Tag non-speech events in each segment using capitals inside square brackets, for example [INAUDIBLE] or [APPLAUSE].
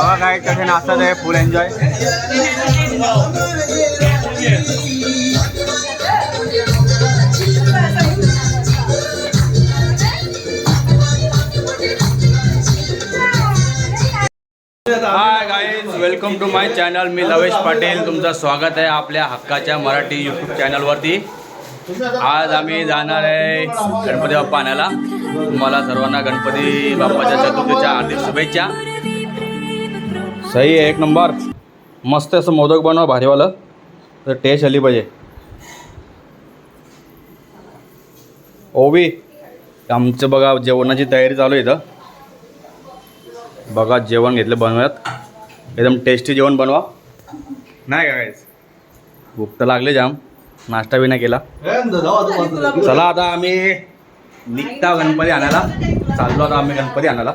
बघा काय कसे नाचत आहे full enjoy hi guys welcome to my channel मी लवेश पाटील. तुमचं स्वागत आहे आपल्या हक्काच्या मराठी यूट्यूब चॅनलवरती आज आम्ही जाणार आहे गणपती बाप्पा आणायला. तुम्हाला सर्वांना गणपती बाप्पाच्या चतुर्थीच्या हार्दिक शुभेच्छा. सही आहे एक नंबर। मस्त असं मोदक बनवा भारीवालं तर टेस्ट आली पाहिजे ओबी आमचं बघा जेवणाची तयारी चालू आहे इथं. बघा जेवण घेतलं बनवत एकदम टेस्टी जेवण बनवा. नाही का काय भूक तर लागले जाम. नाश्ता बी नाही केला. चला आता आम्ही निघता गणपती आणायला. चाललो आता आम्ही गणपती आणायला.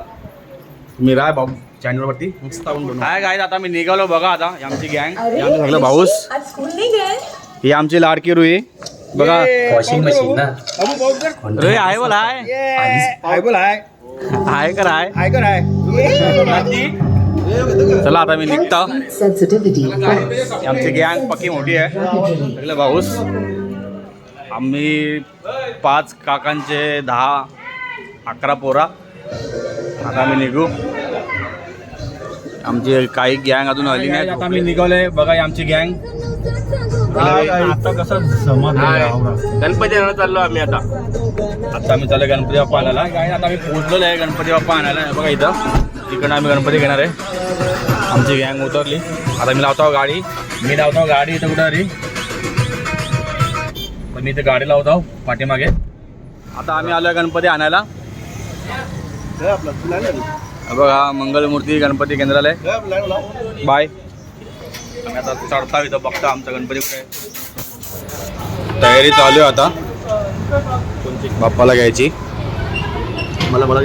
मी राय भाऊ. चॅनलवरती मस्त काय काय आता मी निघालो बघा आता ही आमची गँग आमचं सगळं भाऊस. आज स्कूल नाही गेले ही आमची लाडकी रुई. बघा. वॉशिंग मशीन ना. रुई आहे बोला आहे आहे बोल आहे आहे कर आहे आहे का नाही चला आता मी निघतो. आमची गँग पक्की मोठी आहे. सगळे भाऊस. आम्ही पाच काकांचे दहा अकरा पोरा. आता आम्ही निघू. आमची काही गँग अजून आली नाही. आता आम्ही निघालोय. बघा आमची गँग. आता कसं गणपती आणायला चाललो आम्ही आता. आता आम्ही चाललो गणपती बाप्पा आणायला. काय आता आम्ही पोहोचलेलो आहे गणपती बाप्पा आणायला. बघा इथं. तिकडनं आम्ही गणपती घेणार आहे. आमची गँग उतरली. आता मी लावतो गाडी. मी लावतो गाडी इथं कुठं तरी पण मी इथे गाडी लावतो पाठीमागे. आता आम्ही आलो गणपती आणायला. हे बघा मंगलमूर्ती गणपती केंद्रालय. बाय. आम्ही आता चढता इथं बघता आमचा गणपती कुठे आहे. तयारी चालू आहे आता. बाप्पाला घ्यायची. मला मला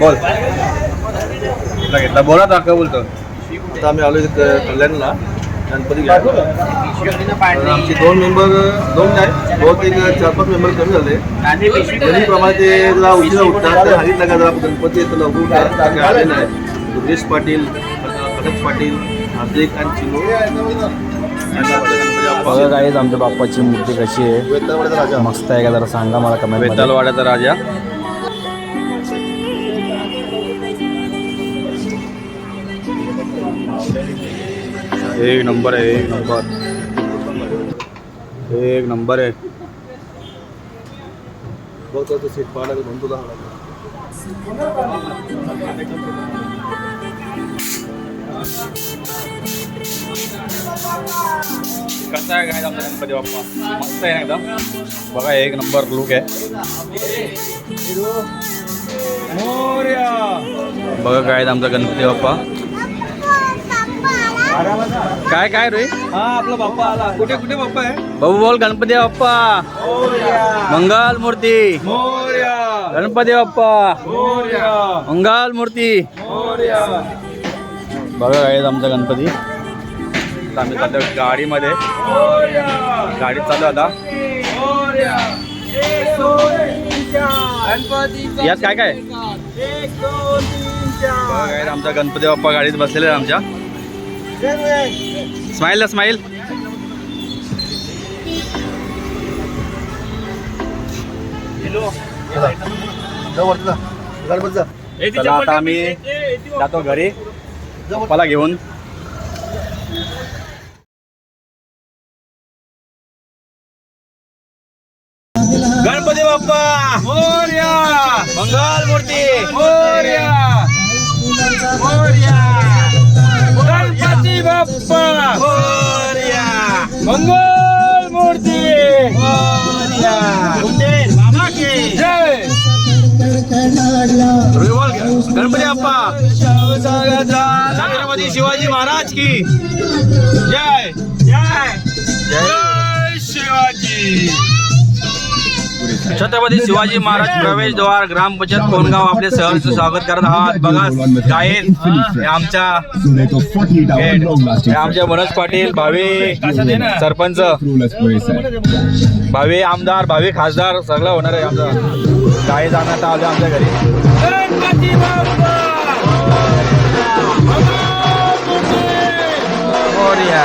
बोल. घेतला. बोला तर काय बोलतो? आता आम्ही आलो कल्याणला. गणपती घ्यायला. आमचे दोन मेंबर दोन नाही बहुतेक चार पाच मेंबर कमी झाले. नेहमीप्रमाणे ते जरा उशिरा उठतात. तर हरित नका जरा गणपती येतो लवकर उठतात काही आले नाही दुर्गेश पाटील कनक पाटील हार्दिक आणि चिनू. आणि आपले गणपती बाप्पा. बघा काय आमच्या बाप्पाची मूर्ती कशी आहे. मस्त आहे का जरा सांगा मला कमेंट वेतालवाड्याचा राजा. एक नंबर आहे एक नंबर. एक नंबर आहे. बघ तो सीट पाहायला म्हणतो कसा आहे काय आमचा गणपती बाप्पा? मस्त आहे ना एकदम? बघा एक नंबर लुक आहे. बघा काय आमचा गणपती बाप्पा. काय काय रे? हा आपला बाप्पा आला. कुठे कुठे बाप्पा आहे? भाऊ बोल गणपती बाप्पा. मंगल मूर्ती. गणपती बाप्पा. मंगल मूर्ती. बघा काय आमचा गणपती. आम्ही चाललो गाडीमध्ये. गाडीत चालू आता. यात काय काय? आमचा गणपती बाप्पा गाडीत बसलेला आमच्या. स्माईल स्माईल चला आता आम्ही जातो घरी. पप्पाला घेऊन. गणपती बाप्पा! मोर्या! मंगल मूर्ती! मोर्या! मोर्या! बाप्पा! मंगल मूर्ती! जय. गणपती बाप्पा! छत्रपती शिवाजी महाराज की! जय! जय! जय शिवाजी! छत्रपती शिवाजी महाराज प्रवेशद्वार ग्रामपंचायत कोणगाव आपले सहर्ष स्वागत करत आहात. बघा गायन आमच्या आमच्या मनोज पाटील भावे सरपंच भावे आमदार भावे खासदार सगळं होणार आहे आमचं. काय जाण्यात आलं आमच्या घरी? मोरया.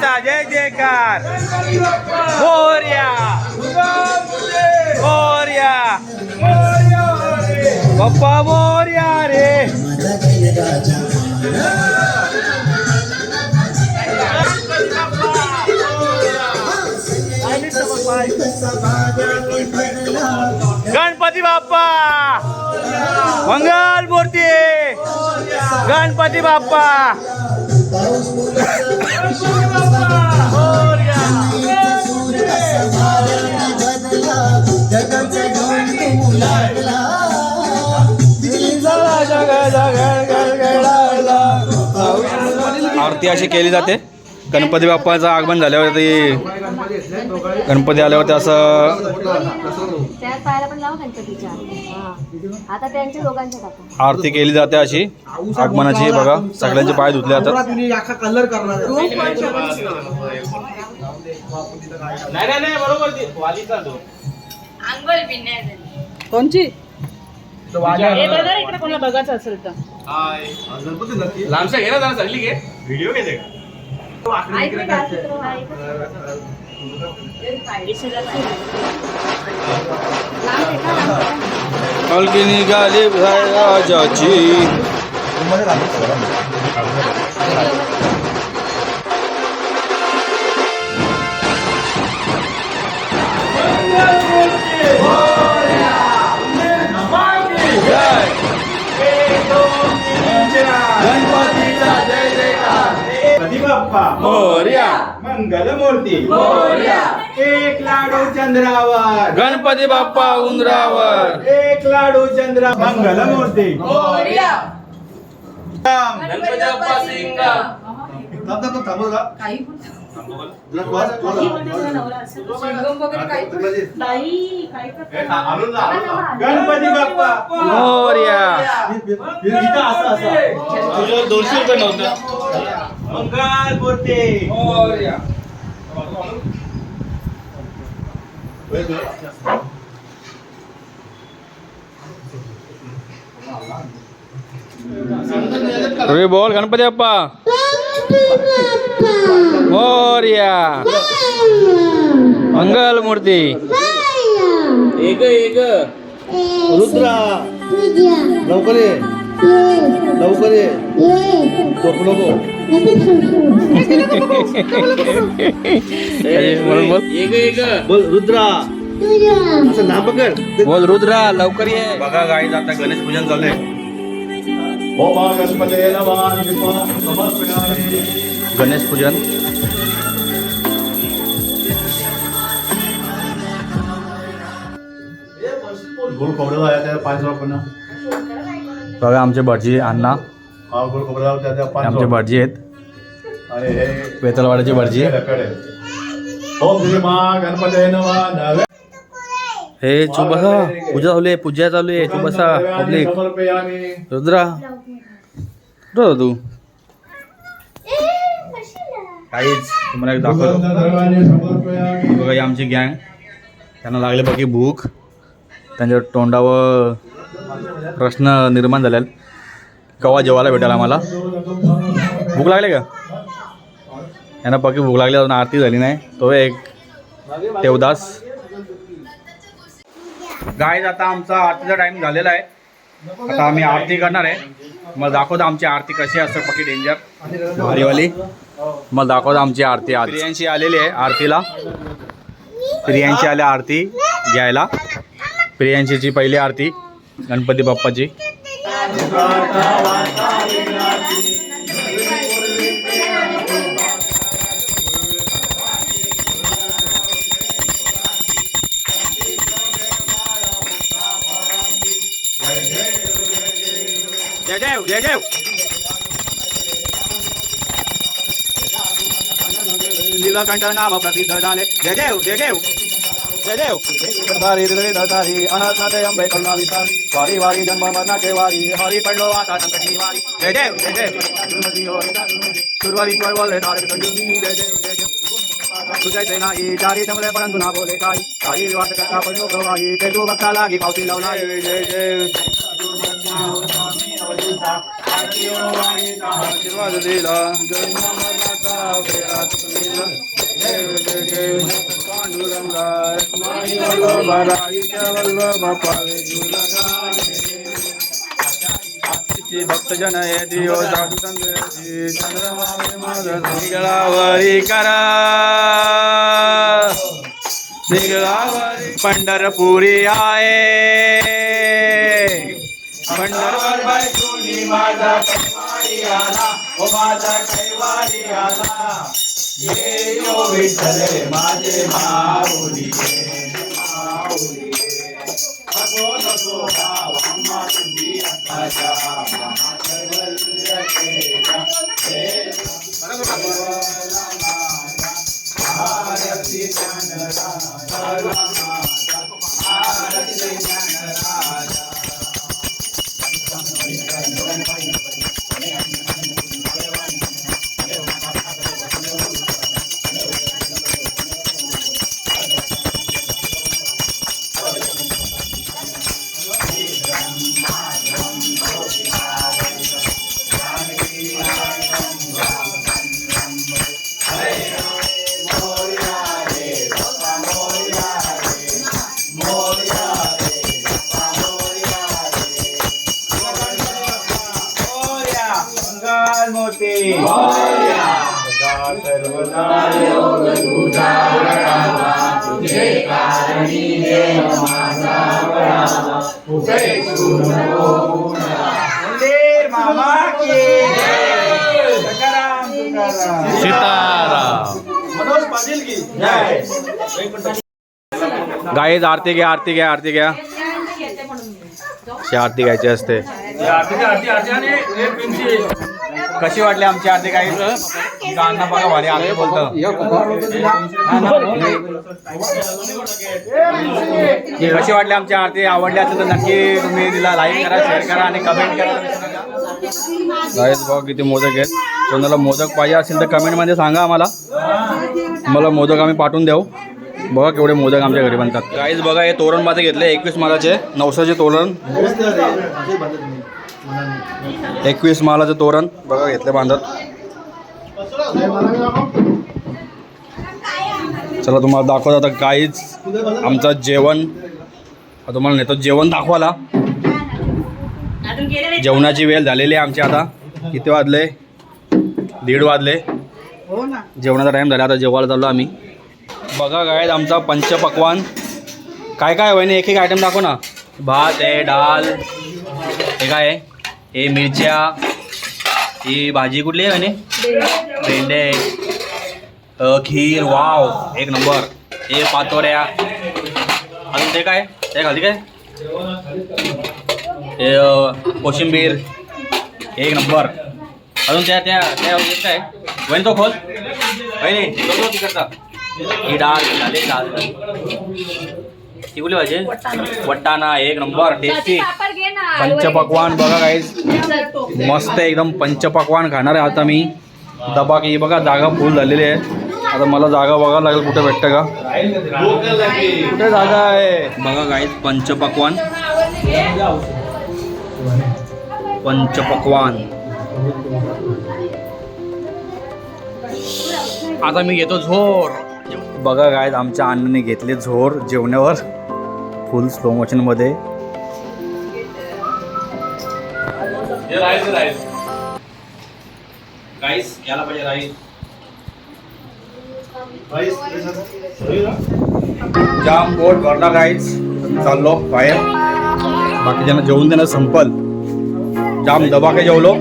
गणपतीचा जय जयकार. मोर्या मोर्या बाप्पा मोर्या रे. गणपती बाप्पा. मंगल मूर्ती. गणपती बाप्पा. आरती अशी केली जाते. गणपती बाप्पाचं आगमन झाल्यावरती गणपती आल्यावर ते असं आता त्यांच्या दोघांच्या टाका. आरती केली जाते अशी. आगमनाची बघा सगळ्यांचे पाय धुतले कलर करणार कोणची? हे बघा इकडे कोणाला बघायचं असेल तर. ना, आहे का? কলকি নিগালি ভাই রাজাজি बाप्पा मोर्या. मंगलमूर्ती. एक लाडू चंद्रावर. गणपती बाप्पा उंदरावर. एक लाडू चंद्र मंगलमूर्ती. गणपती बाप्पा सिंग. गणपती बाप्पा मोर्या असं असं दोनशे रुपये नव्हतं मंगलमूर्ती मोर्या रवी बोल गणपती बाप्पा मोर्या. मंगल मूर्ती एक एक. रुद्रा. लवकर ये. लवकर ये. झोपू नको. बोल बोल. बोल रुद्रा. असं लांब पकड. बोल रुद्रा लवकर ये. बघा गाई आता गणेश पूजन चाललंय. गणेश पूजन. बघा आमचे भटजी अण्णा. आमचे भटजी आहेत. वेतलवाड्याचे भटजी. ओम श्री मा गणपती हे तू बसा पूजा चालू आहे पूजा चालू आहे तू बसा पब्लिक रुद्रा कुठं होता तू काहीच तुम्हाला एक दाखवतो. बघा ही आमची गँग त्यांना लागले बाकी भूक. त्यांच्या तोंडावर प्रश्न निर्माण झाले केव्हा जेवायला भेटेल आम्हाला? भूक लागली का? यांना बाकी भूक लागली अजून आरती झाली नाही. तो एक देवदास गाईज आता आमचा आरतीचा टाइम झालेला आहे. आता आम्ही आरती करणार आहे. मला दाखवतो आमची आरती कशी असते पक्की डेंजर भारीवाली मला दाखवतो आमची आरती प्रियांशी आलेली आहे आरतीला. प्रियांशी आल्या आरती घ्यायला. प्रियांशीची पहिली आरती गणपती बाप्पाची. जय देव जय देव नीलकंठ नाम प्रसिद्ध झाले जय देव जय देव धारी हृदय धारी अनाथनाथे अंबे करुणा विसारी वारी वारी जन्म मरणाचे वारी हरी पडलो आता संकटी वारी सुरवारी धारे नाही जमले परंतु ना बोले काही काही वाट करता पडलो ते तू बघता लागी पावती लावला जय जय आशीर्वाद दिला भक्तजन दियो साधू करा निगळावरी पंढरपुरी आहे पंढरपूर माझा कैवारी आला ओ माझा कैवारी आला. ये यो विठ्ठल माझे माऊली रे, माऊली. नको नको गावा माझी आत्ताच्या महाकैवल्यतेच्या हे आरती ज्ञानराजा, सदा सर्वदा योग तुझा वडावा, तुझे कारणी देव माझा वडावा, उपेक्षू नको मंदिर मामा की सकाराम सीताराम मनोज पाटील की जय गाईज आरती घ्या आरती घ्या आरती घ्या आरती घ्यायची असते कशी वाटली आमची आरती काही गाणं बघा भारी आरती बोलतो. कशी वाटली आमची आरती? आवडली असेल तर नक्की तुम्ही तिला लाईक करा शेअर करा आणि कमेंट करा. बघा किती मोदक आहेत. कोणाला मोदक पाहिजे असेल तर कमेंटमध्ये सांगा आम्हाला. मला मोदक आम्ही पाठवून देऊ. बघा केवढे मोदक आमच्या घरी बनतात. काहीच बघा हे तोरण माझे घेतले एकवीस मालाचे. नवसाचे तोरण. एकवीस मालाचं तोरण. बघा घेतलं बांधत. चला तुम्हाला दाखवत आता काहीच आमचं जेवण. तुम्हाला नेतो जेवण दाखवाला जेवणाची वेळ झालेली आहे आमची आता. किती वाजले? दीड वाजले. जेवणाचा टाईम झाला आता जेवायला चाललो आम्ही. बघा काय आमचा पंचपक्वान. काय काय वहिनी एक एक आयटम दाखव ना. भात आहे डाल हे काय आहे? हे मिरच्या. ही भाजी कुठली आहे म्हणे भेंडे. खीर वाव. एक नंबर. हे पातोड्या अजून ते काय? ते खाली काय? हे कोशिंबीर. एक नंबर. अजून त्या त्या त्या काय? वैन तो खोल. वहिनी तिकडचा. ही डाळ झाले डाळ. कुठली भाजी. वट्टाणा एक नंबर टेस्टी. पंचपक्वान बघा काहीच मस्त एकदम पंचपक्वान खाणार आहे आता मी. डबा की बघा जागा फुल झालेली आहे. आता मला जागा बघायला लागेल कुठे भेटतं का? कुठे जागा आहे? बघा गाईत पंचपक्वान. पंचपक्वान. आता मी घेतो झोर. बघा गायत आमच्या अण्णाने घेतले झोर जेवण्यावर फुल स्लो मोशनमध्ये पाहिजे राईस. जाम पोट भरला गाईस चाललो बाहेर. बाकीच्यांना जेवून देणं संपल. जाम दबा काय जेवलो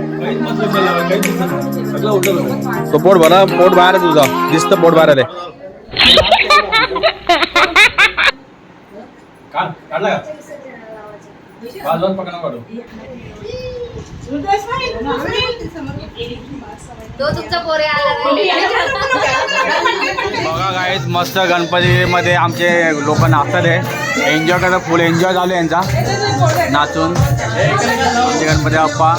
तो पोट भरा पोट बाहेर आहे तुझा. दिसतं पोट बाहेर आले काढला का वाजवत पकडा काढू तो तुमचा पोरे आला बघा गाईत मस्त गणपतीमध्ये आमचे लोक नाचतात आहे एन्जॉय करतात फुल एन्जॉय झाले यांचा. नाचून. आमचे गणपती बाप्पा.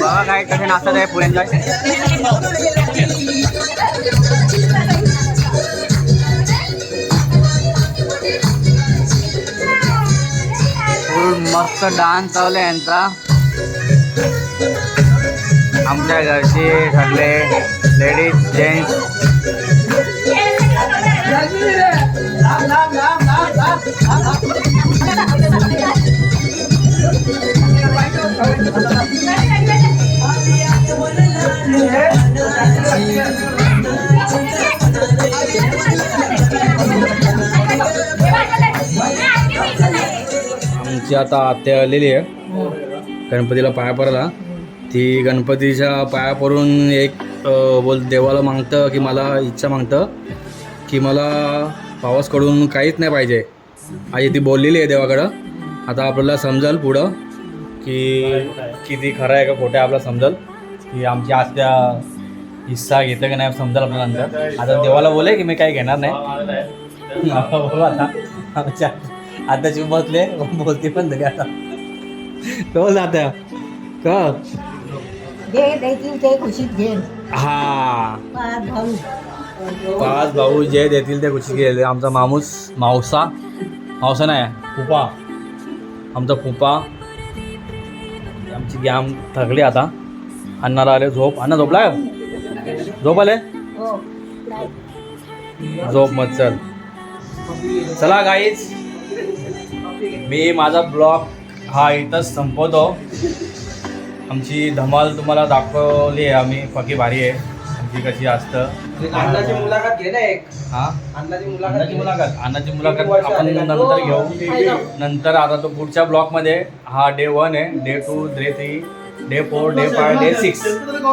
बघा काय कसे नाचतात आहे फुल एन्जॉय मस्त डान्स चालू यांचा. आमच्या घरचे सगळे लेडीज जेंट्स आमची आता आत्या आलेली आहे. गणपतीला पाया पडायला ती गणपतीच्या पाया पडून एक बोल देवाला मागतं की मला इच्छा मागतं की मला पावसकडून काहीच नाही पाहिजे. आई ती बोललेली आहे देवाकडं. आता आपल्याला समजेल पुढं की किती खरं आहे का खोटं आहे आपल्याला समजेल. की आमची आत्या हिस्सा घेतं की नाही समजेल आपल्याला नंतर. आता देवाला बोले की मी काही घेणार नाही. [LAUGHS] आता. आता बसले बोलते पण तरी आता. तो आता. का जे देतील ते खुशीत घे. हा. पाच भाऊ. पाच भाऊ जे देतील ते खुशी गेले आमचा माणूस मावसा. मावसा नाही. फुपा आमचा फुपा आमची गॅम थकली आता. अण्णाला आले झोप. अण्णा झोपला? झोप आले? हो. झोप मत चल. चला गाईच मी माझा ब्लॉग हा इथंच संपवतो. आमची धमाल तुम्हाला दाखवली आहे आम्ही पकी भारी आहे. आमची कशी असतं. अन्नाची मुलाखत घे ना एक. हा? अन्नाची मुलाखत मुलाखत. अन्नाची मुलाखत आपण नंतर घेऊ. नंतर आता तो पुढच्या ब्लॉकमध्ये हा डे वन आहे. Day two day three day four day five day six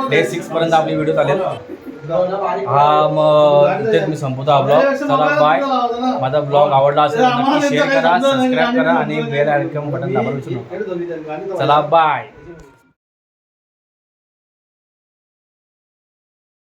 day six पर्यंत आपली व्हिडिओ चालेल. हा मग इथेच मी संपवतो हा ब्लॉग चला बाय माझा ब्लॉग आवडला असेल तर नक्की शेअर करा सबस्क्राईब करा आणि बेल आयकॉन बटन दाबायला विसरू नका. चला बाय